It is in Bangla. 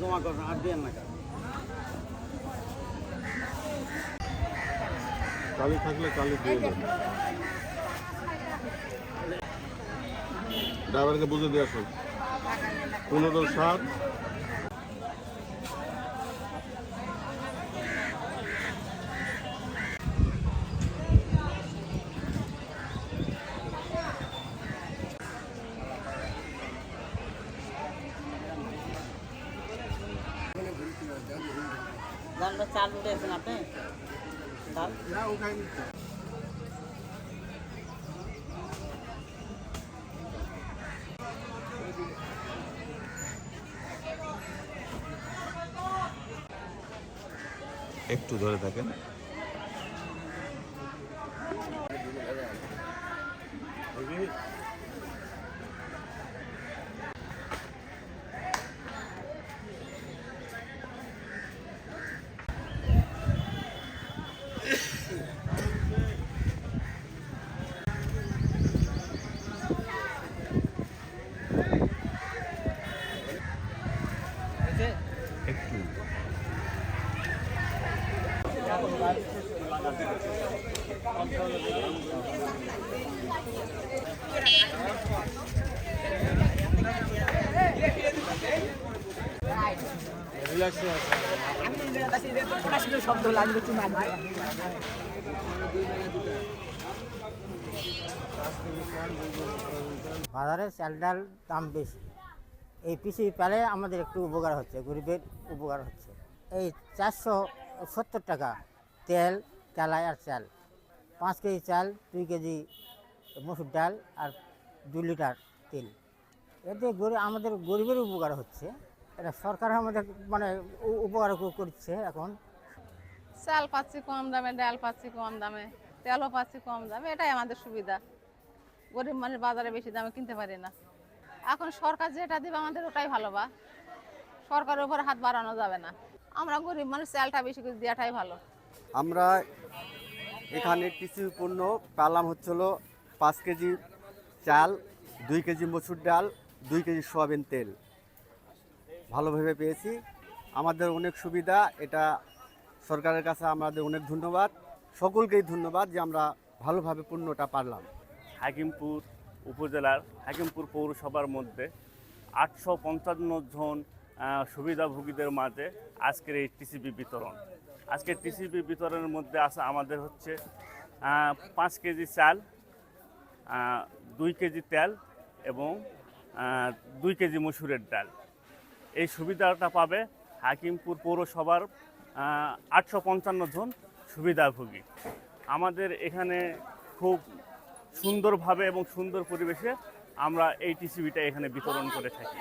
জমা করবেন আর দিয়ে কালি থাকলে কালি দিয়ে দেন ড্রাইভারকে বুঝে দিয়ে আসুন। পনেরো সাত। চাল উঠেছেন আপনি? চাল? একটু ধরে থাকেন। বাজারে চাল ডাল দাম বেশি। এই পিছিয়ে পেলে আমাদের একটু উপকার হচ্ছে, গরিবের উপকার হচ্ছে। এই চারশো সত্তর টাকা। তেল তেলাই আর চাল। পাঁচ কেজি চাল, দুই কেজি মসুর ডাল আর দু লিটার তেল। এতে গরিব আমাদের গরিবের উপকার হচ্ছে। এটা সরকার আমাদের মানে উপকার করছে এখন। চাল পাচ্ছি কম দামে, ডাল পাচ্ছি কম দামে, তেলও পাচ্ছি কম দামে, এটাই আমাদের সুবিধা। গরিব মানুষ বাজারে বেশি দামে কিনতে পারি না। এখন সরকার যেটা দেবে আমাদের ওটাই ভালো বা। সরকারের উপর হাত বাড়ানো যাবে না। আমরা গরিব মানুষ চালটা বেশি করে দেওয়াটাই ভালো। আমরা এখানে কৃষি পণ্য পেলাম হচ্ছিল পাঁচ কেজি চাল দুই কেজি মসুর ডাল দুই কেজি সোয়াবিন তেল। ভালোভাবে পেয়েছি। আমাদের অনেক সুবিধা এটা সরকারের কাছে আমাদের অনেক ধন্যবাদ। সকলকেই ধন্যবাদ যে আমরা ভালোভাবে পণ্যটা পারলাম। হাকিমপুর উপজেলার হাকিমপুর পৌরসভার মধ্যে আটশো পঞ্চান্ন জন সুবিধাভোগীদের মাঝে আজকের এই টিসিবি বিতরণ। আজকের টিসিবি বিতরণের মধ্যে আছে আমাদের হচ্ছে পাঁচ কেজি চাল দুই কেজি তেল এবং দুই কেজি মসুরের ডাল। এই সুবিধাটা পাবে হাকিমপুর পৌরসভার আটশো পঞ্চান্ন জন সুবিধাভোগী। আমাদের এখানে খুব সুন্দরভাবে এবং সুন্দর পরিবেশে আমরা এই টিসিবিটা এখানে বিতরণ করে থাকি।